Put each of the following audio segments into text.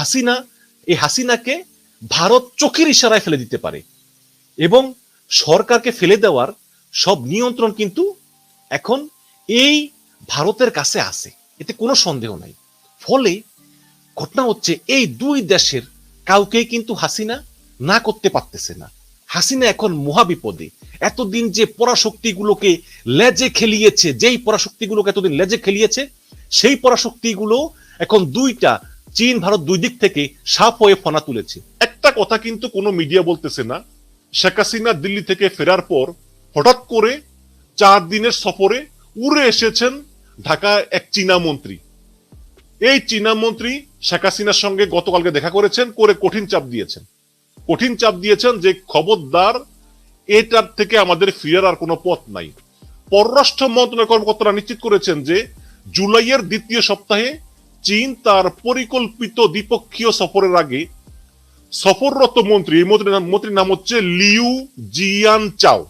হাসিনা, এই হাসিনাকে ভারত চোখের ইশারায় ফেলে দিতে পারে এবং সরকারকে ফেলে দেওয়ার সব নিয়ন্ত্রণ কিন্তু এখন এই ভারতের কাছে আছে। এতে কোনো সন্দেহ নাই। ফলে ঘটনা হচ্ছে এই দুই দেশের কাউকেই কিন্তু হাসিনা না করতে পারতেছে না। হাসিনা এখন মহাবিপদে। এতদিন যে পরাশক্তিগুলোকে লেজে খেলিয়েছে, যেই পরাশক্তিগুলোকে এতদিন লেজে খেলিয়েছে, সেই পরাশক্তিগুলো এখন দুইটা চীন, ভারত দুই দিক থেকে সাপ হয়ে ফনা তুলেছে। একটা কথা কিন্তু কোনো মিডিয়া বলতেছে না, শেখ হাসিনা দিল্লি থেকে ফেরার পর হঠাৎ করে চার দিনের সফরে উড়ে এসেছেন ঢাকা এক চীনা মন্ত্রী। এই চীনা মন্ত্রী শেখ হাসিনার সঙ্গে গতকালকে দেখা করেছেন, করে কঠিন চাপ দিয়েছেন। কঠিন চাপ দিয়েছেন যে খবরদার এটার থেকে আমাদের ফিরার আর কোনো পথ নাই। পররাষ্ট্র মন্ত্রণালয়ের কর্মকর্তারা নিশ্চিত করেছেন যে জুলাইয়ের দ্বিতীয় সপ্তাহে চীন তার পরিকল্পিত দ্বিপক্ষীয় সফরের আগে সফররত মন্ত্রী এই মন্ত্রীর নাম- হচ্ছে লিউ জিয়ান চাও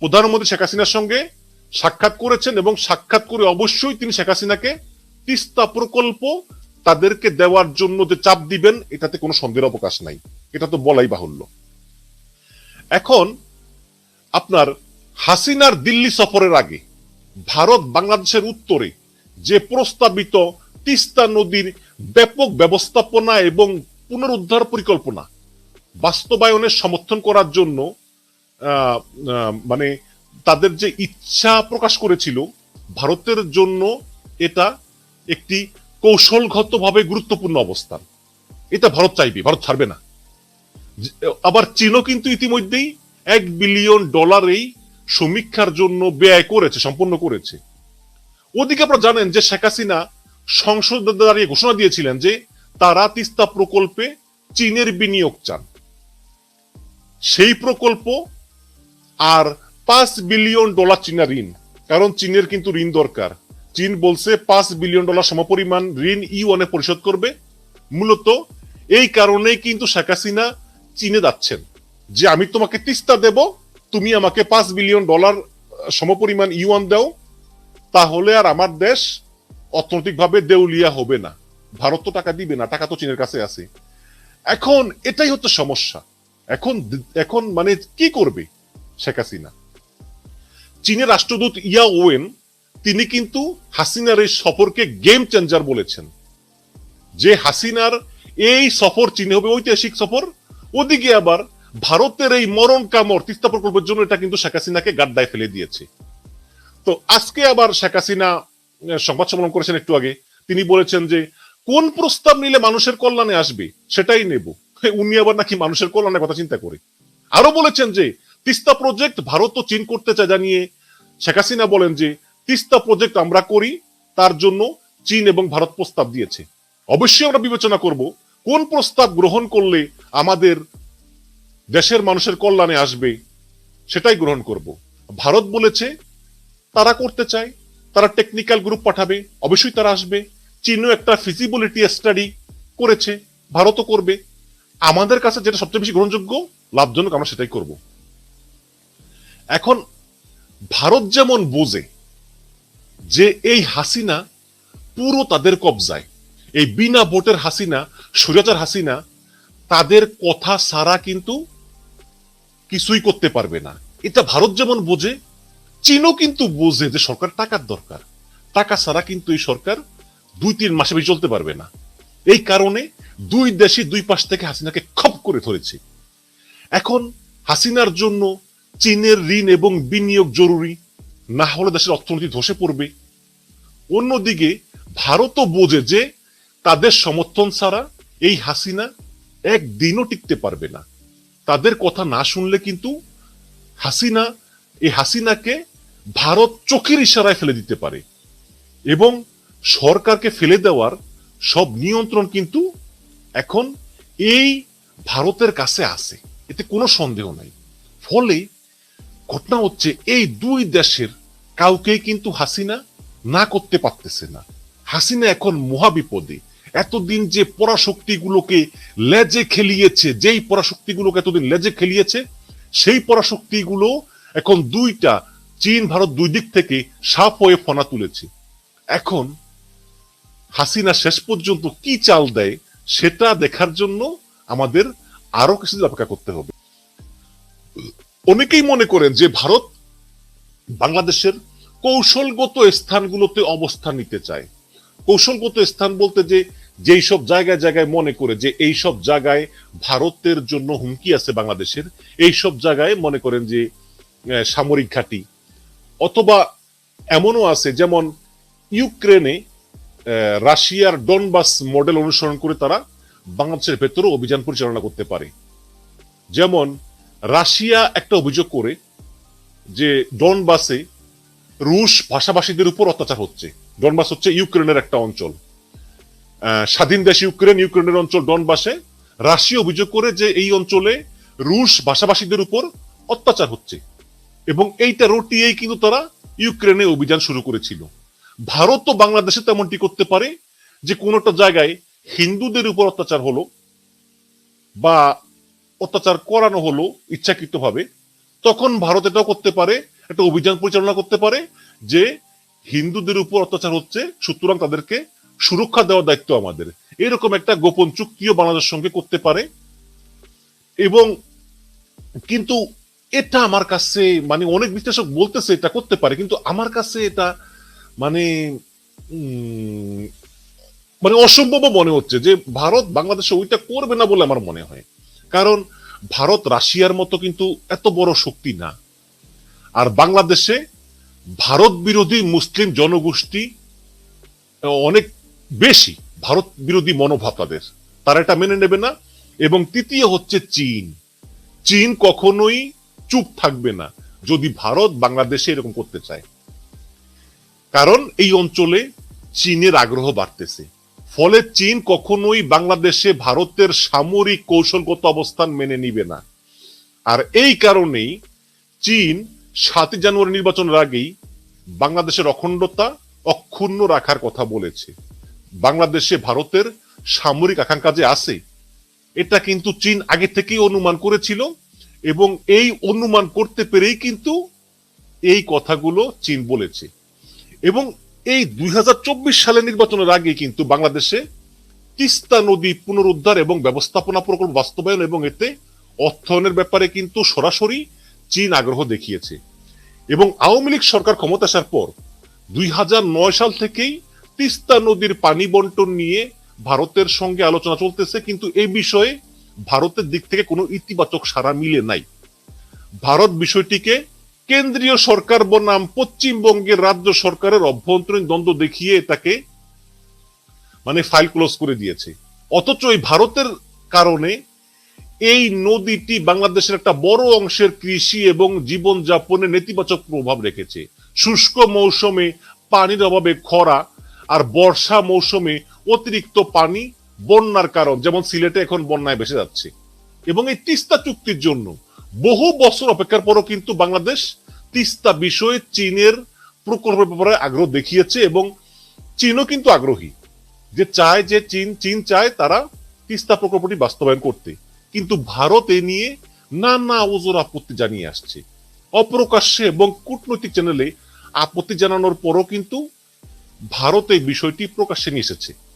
প্রধানমন্ত্রী শেখ হাসিনার সঙ্গে সাক্ষাৎ করেছেন এবং সাক্ষাৎ করে অবশ্যই তিনি শেখ হাসিনাকে তিস্তা প্রকল্প তাদেরকে দেওয়ার জন্য যে চাপ দিবেন, এটাতে কোনো সন্দেহের অবকাশ নাই। এটা তো বলাই বাহুল্য। এখন আপনার হাসিনার দিল্লি সফরের আগে ভারত বাংলাদেশের উত্তরে যে প্রস্তাবিত তিস্তা নদীর ব্যাপক ব্যবস্থাপনা এবং পুনরুদ্ধার পরিকল্পনা বাস্তবায়নের সমর্থন করার জন্য মানে তাদের যে ইচ্ছা প্রকাশ করেছিল, ভারতের জন্য এটা একটি কৌশলগতভাবে গুরুত্বপূর্ণ অবস্থান। এটা ভারত চাইবে, ভারত ছাড়বে না। আবার চীনও কিন্তু ইতিমধ্যেই এক বিলিয়ন ডলার এই সমীক্ষার জন্য ব্যয় করেছে, সম্পন্ন করেছে। ওদিকে আপনারা জানেন যে শেখ হাসিনা সংসদে দাঁড়িয়ে ঘোষণা দিয়েছিলেন যে তারা তিস্তা প্রকল্পে চীনের বিনিয়োগ চান। সেই প্রকল্প আর পাঁচ বিলিয়ন ডলার চীনা ঋণ, কারণ চীনের কিন্তু ঋণ দরকার। চীন বলছে পাঁচ বিলিয়ন ডলার সমপরিমাণ ঋণ ইউনে পরিশোধ করবে। মূলত এই কারণেই কিন্তু শেখ হাসিনা চীনে যাচ্ছেন যে আমি তোমাকে তিস্তা দেব, তুমি আমাকে পাঁচ বিলিয়ন ডলার সমপরিমাণ ইউয়ান দাও, তাহলে আর আমার দেশ অর্থনৈতিকভাবে দেউলিয়া হবে না। ভারত তো টাকা দিবে না, টাকা তো চীনের কাছে আছে। এখন এটাই হচ্ছে সমস্যা। এখন এখন মানে কি করবে শেখ হাসিনা? চীনের রাষ্ট্রদূত ইয়া ওয়েন, তিনি কিন্তু হাসিনার এই সফরকে গেম চেঞ্জার বলেছেন। যে হাসিনার এই সফর চীনে হবে, ঐতিহাসিক সফর, ওদিকে আবার ভারতের এই মরণ কামড়, তিস্তা প্রকল্পের জন্য এটা কিন্তু শেখ হাসিনাকে গাড্ডায় ফেলে দিয়েছে। তো আজকে আবার শেখ হাসিনা সংবাদ সম্মেলন করেছেন একটু আগে, তিনি বলেছেন যে, কোন প্রস্তাব নিলে মানুষের কল্যাণে আসবে, সেটাই নেব। উনি আবার নাকি মানুষের কল্যাণের কথা চিন্তা করে। আরও বলেছেন যে, তিস্তা প্রজেক্ট ভারত তো চীন করতে চায় জানিয়ে শেখ হাসিনা বলেন যে, তিস্তা প্রজেক্ট আমরা করি, তার জন্য চীন এবং ভারত প্রস্তাব দিয়েছে। অবশ্যই আমরা বিবেচনা করব কোন প্রস্তাব গ্রহণ করলে আমাদের দেশের মানুষের কল্যাণে আসবে, সেটাই গ্রহণ করব। ভারত বলেছে, তারা করতে চায় তারা টেকনিক্যাল গ্রুপ পাঠাবে, অবশ্যই তারা আসবে। চীনও একটা ফিজিবিলিটি স্টাডি করেছে, ভারতও করবে। আমাদের কাছে যেটা সবচেয়ে বেশি গ্রহণযোগ্য, লাভজনক আমরা সেটাই করব। এখন, ভারত যেমন বোঝে যে এই হাসিনা পুরো তাদের কবজায়। এই বিনা ভোটের হাসিনা সুরাচার হাসিনা, তাদের কথা সারা কিন্তু কিছুই করতে পারবে না। এটা ভারত যেমন বোঝে চীনও কিন্তু বোঝে যে সরকার টাকার দরকার। টাকা ছাড়া কিন্তু এই সরকার দুই তিন মাসে বেশি চলতে পারবে না। এই কারণে দুই দেশই দুই পাশ থেকে হাসিনাকে খপ করে ধরেছে। এখন হাসিনার জন্য চীনের ঋণ এবং বিনিয়োগ জরুরি, না হলে দেশের অর্থনীতি ধসে পড়বে। অন্যদিকে ভারতও বোঝে যে তাদের সমর্থন ছাড়া এই হাসিনা একদিনও টিকতে পারবে না। তাদের কথা না শুনলে কিন্তু হাসিনা, এই হাসিনাকে ভারত চোখের ইশারায় ফেলে দিতে পারে। এবং সরকারকে ফেলে দেওয়ার সব নিয়ন্ত্রণ কিন্তু এখন এই ভারতের কাছে আছে। এতে কোনো সন্দেহ নাই। ফলে ঘটনা হচ্ছে, এই দুই দেশের কাউকেই কিন্তু হাসিনা না করতে পারতেছে না। হাসিনা এখন মহাবিপদে। এতদিন যে পরাশক্তিগুলোকে লেজে খেলিয়েছে, যেই পরাশক্তিগুলোকে এতদিন লেজে খেলিয়েছে, সেই পরাশক্তিগুলো এখন দুইটা চীন, ভারত দুই দিক থেকে সাপ হয়ে ফনা তুলেছে। এখন হাসিনা শেষ পর্যন্ত কি চাল দেয়, সেটা দেখার জন্য আমাদের আরও কিছুদিন অপেক্ষা করতে হবে। অনেকেই মনে করেন যে ভারত বাংলাদেশের কৌশলগত স্থানগুলোতে অবস্থান নিতে চায়। কৌশলগত স্থান বলতে যে, যেই সব জায়গায় জায়গায় মনে করে যে, এই সব জায়গায় ভারতের জন্য হুমকি আছে বাংলাদেশের, এই সব জায়গায় মনে করেন যে সামরিক ঘাঁটি অথবা এমনও আছে, যেমন ইউক্রেনে রাশিয়ার ডনবাস মডেল অনুসরণ করে তারা বাংলাদেশের ভেতরে অভিযান পরিচালনা করতে পারে। যেমন রাশিয়া একটা অভিযোগ করে যে ডনবাসে রুশ ভাষাভাষীদের উপর অত্যাচার হচ্ছে। ডনবাস হচ্ছে ইউক্রেনের একটা অঞ্চল। স্বাধীন দেশ ইউক্রেন, ইউক্রেনের অঞ্চল ডনবাসে। রাশিয়া অভিযোগ করে যে এই অঞ্চলে রুশ ভাষাভাষীদের উপর অত্যাচার হচ্ছে। এবং এইটা রটিয়েই কিন্তু তারা ইউক্রেনে অভিযান শুরু করেছিল। ভারত তো বাংলাদেশে তেমনটি করতে পারে যে কোনোটা জায়গায় হিন্দুদের উপর অত্যাচার হলো বা অত্যাচার করানো হলো ইচ্ছাকৃতভাবে, তখন ভারত এটাও করতে পারে, একটা অভিযান পরিচালনা করতে পারে যে হিন্দুদের উপর অত্যাচার হচ্ছে, সুতরাং তাদেরকে সুরক্ষা দেওয়ার দায়িত্ব আমাদের। এরকম একটা গোপন চুক্তিও বাংলাদেশের সঙ্গে করতে পারে এবং কিন্তু এটা আমার কাছে মানে অনেক বিশ্লেষক বলতেছে এটা করতে পারে, কিন্তু আমার কাছে এটা মানে মানে অসম্ভব মনে হচ্ছে যে ভারত বাংলাদেশে ওইটা করবে না বলে আমার মনে হয়। কারণ ভারত রাশিয়ার মতো কিন্তু এত বড় শক্তি না। আর বাংলাদেশে ভারত বিরোধী মুসলিম জনগোষ্ঠী অনেক বেশি ভারত বিরোধী মনোভাব তাদের। তারা এটা মেনে নেবে না। এবং তৃতীয় হচ্ছে চীন। চীন কখনোই চুপ থাকবে না, যদি ভারত বাংলাদেশে এরকম করতে চায়। কারণ এই অঞ্চলে চীনের আগ্রহ বাড়তেছে। ফলে চীন কখনোই বাংলাদেশে ভারতের সামরিক কৌশলগত অবস্থান মেনে নিবে না। আর এই কারণেই চীন সাতই জানুয়ারি নির্বাচনের আগেই বাংলাদেশের অখণ্ডতা অক্ষুণ্ণ রাখার কথা বলেছে। বাংলাদেশে ভারতের সামরিক আকাঙ্ক্ষা যে আছে, এটা কিন্তু চীন আগে থেকেই অনুমান করেছিল। এবং এই অনুমান করতে পেরেই কিন্তু এই কথাগুলো চীন বলেছে। এবং এই দুই সালের নির্বাচনের আগে কিন্তু বাংলাদেশে তিস্তা নদী পুনরুদ্ধার এবং ব্যবস্থাপনা প্রকল্প বাস্তবায়ন এবং এতে অর্থায়নের ব্যাপারে কিন্তু সরাসরি চীন আগ্রহ দেখিয়েছে। এবং আওয়ামী লীগ সরকার ক্ষমতা আসার পর দুই হাজার নয় সাল থেকেই তিস্তা নদীর পানি বন্টন নিয়ে ভারতের সঙ্গে আলোচনা চলতেছে। কিন্তু এই বিষয়ে ভারতের দিক থেকে কোনো ইতিবাচক সাড়া মিলে নাই। ভারত বিষয়টিকে কেন্দ্রীয় সরকার বনাম পশ্চিমবঙ্গের রাজ্য সরকারের অভ্যন্তরীণ দ্বন্দ্ব দেখিয়ে তাকে মানে ফাইল ক্লোজ করে দিয়েছে। অথচ এই ভারতের কারণে এই নদীটি বাংলাদেশের একটা বড় অংশের কৃষি এবং জীবনযাপনে নেতিবাচক প্রভাব রেখেছে। শুষ্ক মৌসুমে পানির অভাবে খরা আর বর্ষা মৌসুমে অতিরিক্ত পানি বন্যার কারণ, যেমন সিলেটে এখন বন্যায় ভেসে যাচ্ছে। এবং এই তিস্তা চুক্তির জন্য বহু বছর অপেক্ষার পরও কিন্তু বাংলাদেশ তিস্তা বিষয়ে চীনের প্রকল্পের ব্যাপারে আগ্রহ দেখিয়েছে এবং চীনও কিন্তু আগ্রহী যে চায় যে চীন চীন চায় তারা তিস্তা প্রকল্পটি বাস্তবায়ন করতে। কিন্তু ভারত এ নিয়ে নানা ওজোর আপত্তি জানিয়ে আসছে। অপ্রকাশ্যে এবং কূটনৈতিক চ্যানেলে আপত্তি জানানোর পরও কিন্তু ভারত এই বিষয়টি প্রকাশ্যে নিয়ে এসেছে।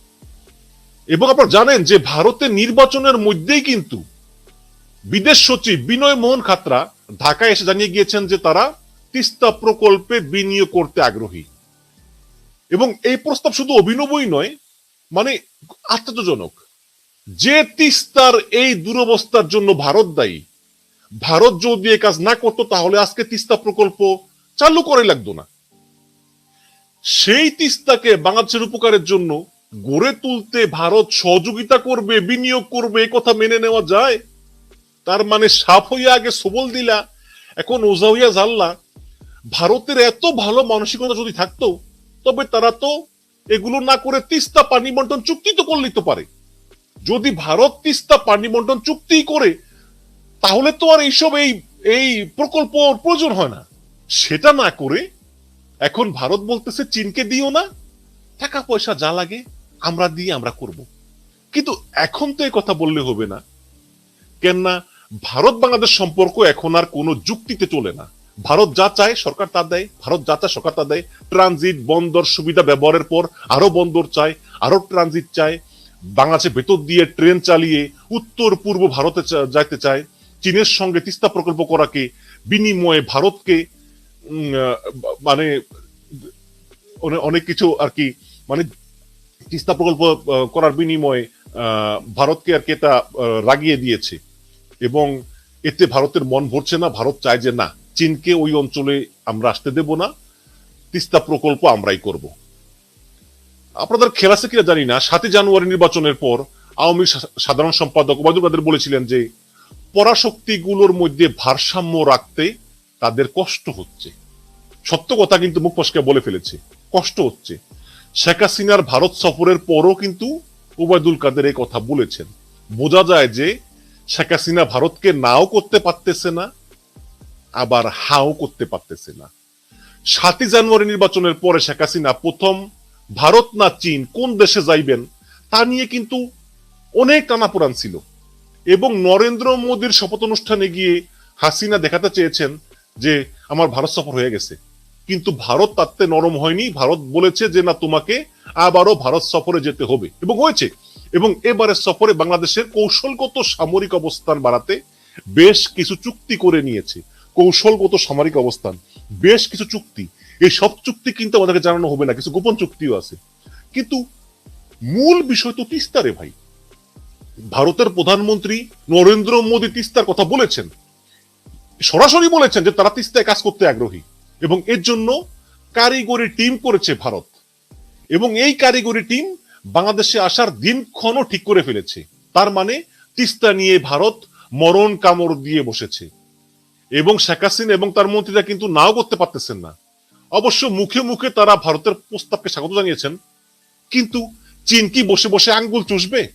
এবং আপনারা জানেন যে ভারতের নির্বাচনের মধ্যেই কিন্তু বিদেশ সচিব বিনয় মোহন খাতরা ঢাকায় এসে জানিয়ে গিয়েছেন যে তারা তিস্তা প্রকল্পে বিনিয়োগ করতে আগ্রহী। এবং এই প্রস্তাব শুধু অভিনবই নয় মানে আশ্চর্যজনক যে তিস্তার এই দুরবস্থার জন্য ভারত দায়ী, ভারত যদি এ কাজ না করতো তাহলে আজকে তিস্তা প্রকল্প চালু করে লাগতো না। সেই তিস্তাকে বাংলাদেশের উপকারের জন্য গড়ে তুলতে ভারত সহযোগিতা করবে, বিনিয়োগ করবে, এ কথা মেনে নেওয়া যায়? তার মানে সাপ হইয়া আগে সবল দিলা, এখন ওজা হইয়া জানলা ভারতের এত ভালো মানসিকতা যদি থাকতো, তবে তারা তো এগুলো না করে তিস্তা পানি বন্টন চুক্তি তো করলেই তো পারে। যদি ভারত তিস্তা পানি বন্টন চুক্তি করে, তাহলে তো আর এইসব এই এই প্রকল্প প্রয়োজন হয় না। সেটা না করে এখন ভারত বলতেছে, চীনকে দিও না, টাকা পয়সা যা লাগে আমরা দিয়ে আমরা করব। কিন্তু এখন তো এই কথা বললে হবে না। কেননা ভারত বাংলাদেশ সম্পর্ক এখন আর কোনো যুক্তিতে চলে না। ভারত যা চায় সরকার তা দেয়, ভারত যা চায় সরকার তা দেয়। ট্রানজিট, বন্দর সুবিধা ব্যবহারের পর আরও বন্দর চায়, আরও ট্রানজিট চায়। বাংলাদেশের ভেতর দিয়ে ট্রেন চালিয়ে উত্তর পূর্ব ভারতে যাইতে চায়। চীনের সঙ্গে তিস্তা প্রকল্প করাকে বিনিময়ে ভারতকে মানে অনেক কিছু আর কি মানে তিস্তা প্রকল্প করার বিনিময়ে ভারতকে আর কি এটা রাগিয়ে দিয়েছে। এবং এতে ভারতের মন ভরছে না, ভারত চায় যে না, চীনকে ওই অঞ্চলে আমরা আসতে দেব না, তিস্তা প্রকল্প আমরাই করব। আপনাদের খেলা আছে কিনা জানি না, সাতই জানুয়ারি নির্বাচনের পর আওয়ামী সাধারণ সম্পাদক ওবায়দুল কাদের বলেছিলেন যে, পরাশক্তিগুলোর মধ্যে ভারসাম্য রাখতে তাদের কষ্ট হচ্ছে। সত্য কথা কিন্তু মুখ ফসকে বলে ফেলেছে, কষ্ট হচ্ছে। শেখ হাসিনার ভারত সফরের পরও কিন্তু ওবায়দুল কাদের এই কথা বলেছেন। বোঝা যায় যে শেখ হাসিনা ভারতকে নাও করতে পারতেছে না, আবার হাও করতে পারতেছে না। সাতই জানুয়ারি নির্বাচনের পরে শেখ হাসিনা প্রথম ভারত না চীন কোন দেশে যাইবেন তা নিয়ে কিন্তু অনেক টানাপোড়ান ছিল। এবং নরেন্দ্র মোদীর শপথ অনুষ্ঠানে গিয়ে হাসিনা দেখাতে চেয়েছেন যে, আমার ভারত সফর হয়ে গেছে। কিন্তু ভারত তাতে নরম হয়নি। ভারত বলেছে যে, না, তোমাকে আবারও ভারত সফরে যেতে হবে। এবং হয়েছে। এবং এবারের সফরে বাংলাদেশের কৌশলগত সামরিক অবস্থান বাড়াতে বেশ কিছু চুক্তি করে নিয়েছে। কৌশলগত সামরিক অবস্থান, বেশ কিছু চুক্তি। এই সব চুক্তি কিন্তু আমাদেরকে জানানো হবে না, কিছু গোপন চুক্তিও আছে। কিন্তু মূল বিষয় তো তিস্তারে ভাই। ভারতের প্রধানমন্ত্রী নরেন্দ্র মোদী তিস্তার কথা বলেছেন। সরাসরি বলেছেন যে, তারা তিস্তায় কাজ করতে আগ্রহী। এবং এর জন্য কারিগরি টিম করেছে ভারত। এবং এই কারিগরি টিম বাংলাদেশে আসার দিনক্ষণও ঠিক করে ফেলেছে। তার মানে তিস্তা নিয়ে ভারত মরণ কামড় দিয়ে বসেছে। এবং শেখ হাসিনা এবং তার মন্ত্রীরা কিন্তু নাও করতে পারতেছেন না। অবশ্য মুখে মুখে তারা ভারতের প্রস্তাবকে স্বাগত জানিয়েছেন। কিন্তু চীন কি বসে বসে আঙ্গুল চুষবে?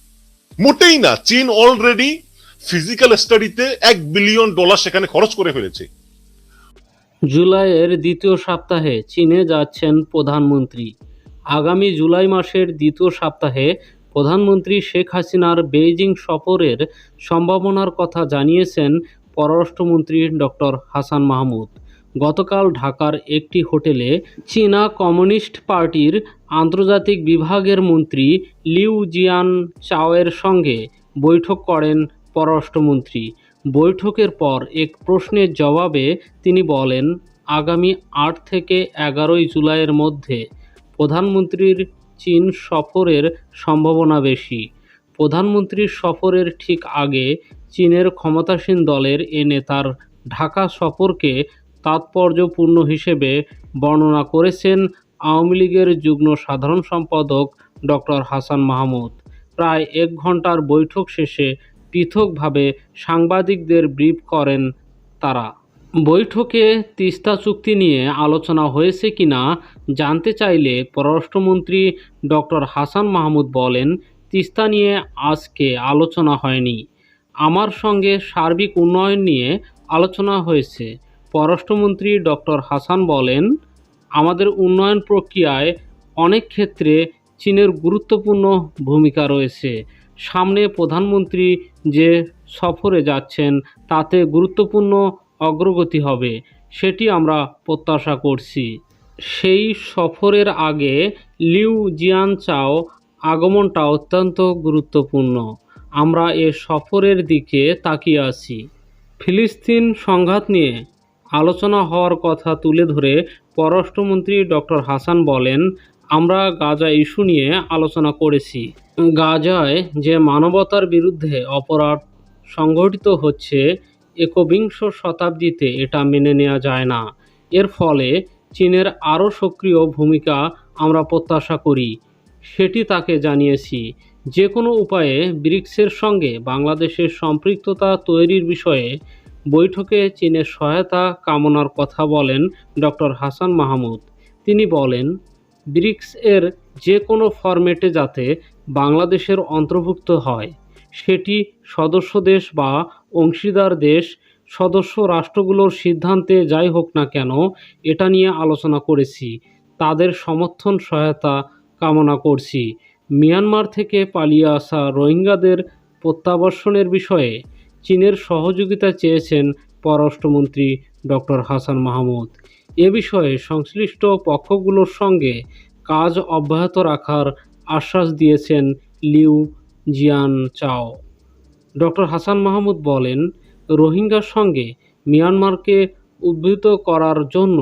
মোটেই না। চীন অলরেডি ফিজিক্যাল স্টাডিতে এক বিলিয়ন ডলার সেখানে খরচ করে ফেলেছে। জুলাইয়ের দ্বিতীয় সপ্তাহে চীনে যাচ্ছেন প্রধানমন্ত্রী। আগামী জুলাই মাসের দ্বিতীয় সপ্তাহে প্রধানমন্ত্রী শেখ হাসিনার বেইজিং সফরের সম্ভাবনার কথা জানিয়েছেন পররাষ্ট্রমন্ত্রী ডক্টর হাসান মাহমুদ। গতকাল ঢাকার একটি হোটেলে চীনা কমিউনিস্ট পার্টির আন্তর্জাতিক বিভাগের মন্ত্রী লিউ জিয়ান চাওয়ের সঙ্গে বৈঠক করেন পররাষ্ট্রমন্ত্রী। বৈঠকের পর এক প্রশ্নের জবাবে তিনি বলেন, আগামী আট থেকে এগারোই জুলাইয়ের মধ্যে প্রধানমন্ত্রীর চীন সফরের সম্ভাবনা বেশি। প্রধানমন্ত্রীর সফরের ঠিক আগে চীনের ক্ষমতাসীন দলের এ নেতার ঢাকা সফরকে তাৎপর্যপূর্ণ হিসেবে বর্ণনা করেছেন আওয়ামী লীগের যুগ্ম সাধারণ সম্পাদক ডক্টর হাসান মাহমুদ। প্রায় এক ঘণ্টার বৈঠক শেষে পৃথকভাবে সাংবাদিকদের ব্রিফ করেন তারা। বৈঠকে তিস্তা চুক্তি নিয়ে আলোচনা হয়েছে কিনা জানতে চাইলে পররাষ্ট্রমন্ত্রী ডক্টর হাসান মাহমুদ বলেন, তিস্তা নিয়ে আজকে আলোচনা হয়নি। আমার সঙ্গে সার্বিক উন্নয়ন নিয়ে আলোচনা হয়েছে। পররাষ্ট্রমন্ত্রী ডক্টর হাসান বলেন, আমাদের উন্নয়ন প্রক্রিয়ায় অনেক ক্ষেত্রে চীনের গুরুত্বপূর্ণ ভূমিকা রয়েছে। সামনে প্রধানমন্ত্রী যে সফরে যাচ্ছেন, তাতে গুরুত্বপূর্ণ অগ্রগতি হবে, সেটি আমরা প্রত্যাশা করছি। সেই সফরের আগে লিউ জিয়ান চাও আগমনটা অত্যন্ত গুরুত্বপূর্ণ। আমরা এ সফরের দিকে তাকিয়ে আছি। ফিলিস্তিন সংঘাত নিয়ে আলোচনা হওয়ার কথা তুলে ধরে পররাষ্ট্রমন্ত্রী ডক্টর হাসান বলেন আমরা গাজা ইস্যু নিয়ে আলোচনা করেছি। গাজায় যে মানবতার বিরুদ্ধে অপরাধ সংঘটিত হচ্ছে একবিংশ শতাব্দীতে এটা মেনে নেওয়া যায় না। এর ফলে চীনের আরও সক্রিয় ভূমিকা আমরা প্রত্যাশা করি। সেটি তাকে জানিয়েছি। যে কোনো উপায়ে ব্রিক্সের সঙ্গে বাংলাদেশের সম্পৃক্ততা তৈরির বিষয়ে বৈঠকে চীনের সহায়তা কামনার কথা বলেন ডক্টর হাসান মাহমুদ। তিনি বলেন ব্রিক্স এর যে কোনো ফরম্যাটে যাতে বাংলাদেশের অন্তর্ভুক্ত হয়, সেটি সদস্য দেশ বা অংশীদার দেশ, সদস্য রাষ্ট্রগুলোর সিদ্ধান্তে যাই হোক না কেন, এটা নিয়ে আলোচনা করেছি। তাদের সমর্থন, সহায়তা কামনা করছি। মিয়ানমার থেকে পালিয়ে আসা রোহিঙ্গাদের প্রত্যাবর্ষণের বিষয়ে চীনের সহযোগিতা চেয়েছেন পররাষ্ট্রমন্ত্রী ডক্টর হাসান মাহমুদ। এ বিষয়ে সংশ্লিষ্ট পক্ষগুলোর সঙ্গে কাজ অব্যাহত রাখার আশ্বাস দিয়েছেন লিউ জিয়ান চাও ডক্টর হাসান মাহমুদ বলেন, রোহিঙ্গার সঙ্গে মিয়ানমারকে উদ্বুদ্ধ করার জন্য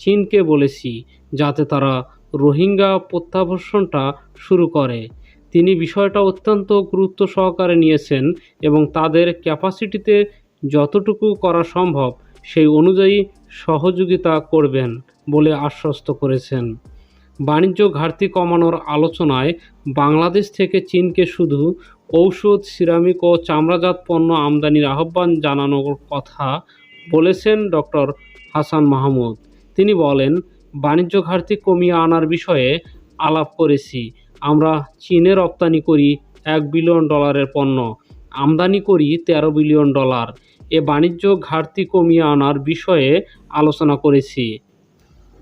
চীনকে বলেছি যাতে তারা রোহিঙ্গা প্রত্যাবর্ষণটা শুরু করে। তিনি বিষয়টা অত্যন্ত গুরুত্ব সহকারে নিয়েছেন এবং তাদের ক্যাপাসিটিতে যতটুকু করা সম্ভব সেই অনুযায়ী সহযোগিতা করবেন বলে আশ্বস্ত করেছেন। বাণিজ্য ঘাটতি কমানোর আলোচনায় বাংলাদেশ থেকে চীনকে শুধু ঔষধ, সিরামিক ও চামড়াজাত পণ্য আমদানির আহ্বান জানানোর কথা বলেছেন ডক্টর হাসান মাহমুদ। তিনি বলেন, বাণিজ্য ঘাটতি কমিয়ে আনার বিষয়ে আলাপ করেছি। আমরা চীনে রপ্তানি করি এক বিলিয়ন ডলারের পণ্য, আমদানি করি তেরো বিলিয়ন ডলার। এ বাণিজ্য ঘাটতি কমিয়ে আনার বিষয়ে আলোচনা করেছি।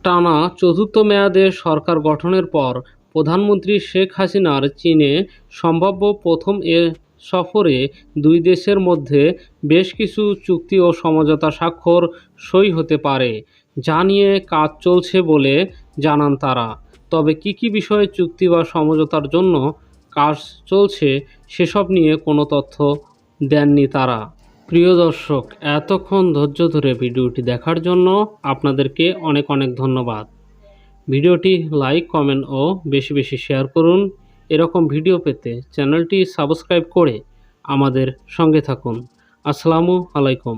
টানা চতুর্থ মেয়াদে সরকার গঠনের পর প্রধানমন্ত্রী শেখ হাসিনার চীনে সম্ভাব্য প্রথম এ সফরে দুই দেশের মধ্যে বেশ কিছু চুক্তি ও সমঝোতা স্বাক্ষর সই হতে পারে, যা নিয়ে কাজ চলছে বলে জানান তারা। তবে কী কী বিষয়ে চুক্তি বা সমঝোতার জন্য কাজ চলছে সেসব নিয়ে কোনো তথ্য দেননি তারা। প্রিয় দর্শক, এতক্ষণ ধৈর্য ধরে ভিডিওটি দেখার জন্য আপনাদেরকে অনেক অনেক ধন্যবাদ। ভিডিওটি লাইক, কমেন্ট ও বেশি বেশি শেয়ার করুন। এরকম ভিডিও পেতে চ্যানেলটি সাবস্ক্রাইব করে আমাদের সঙ্গে থাকুন। আসসালামু আলাইকুম।